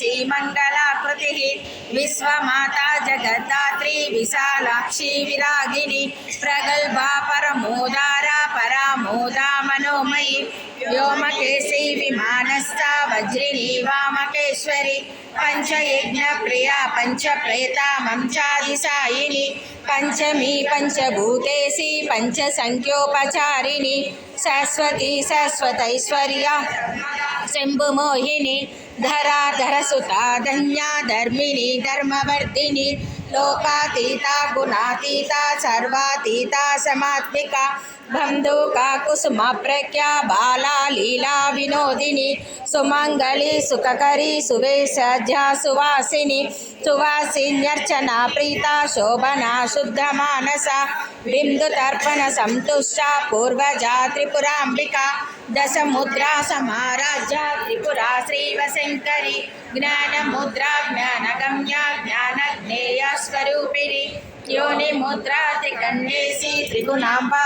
శ్రీమంగళాకృతి విశ్వమాతా జగద్ధాత్రి విశాలాక్షి విరాగిని ప్రగల్భా పరమోదార పరామోదా మనోమయి వ్యోమకేశీ విమానస్థ वज्रिणी पंच पञ्चयज्ञप्रिया पञ्चप्रेतामञ्चादिसायिनि पञ्चमी पंच संख्योपचारिणी सरस्वती सरस्वतैश्वर्या शम्भुमोहिनी धरा धरसुता धन्या धर्मिणी धर्मवर्धिनी, लोकातीता, गुणातीता, सर्वातीता, समात्मिका कुसुम प्रख्या बाला లీలా వినోదిని సుమంగళి సుఖకరి సువేశజ్యా సువాసిని సువాసిన్యర్చన ప్రీత శోభన శుద్ధ మానస బిందు తర్పణ సంతుష్ట పూర్వజా త్రిపురాంబిక దశముద్రా సమారాజ్య త్రిపురా శ్రీవశంకరి జ్ఞానముద్రా జ్ఞానగమ్య జ్ఞానజ్ఞేయ స్వరూపిణి యోని ముద్రా త్రికన్యేసి త్రిగుణాంబా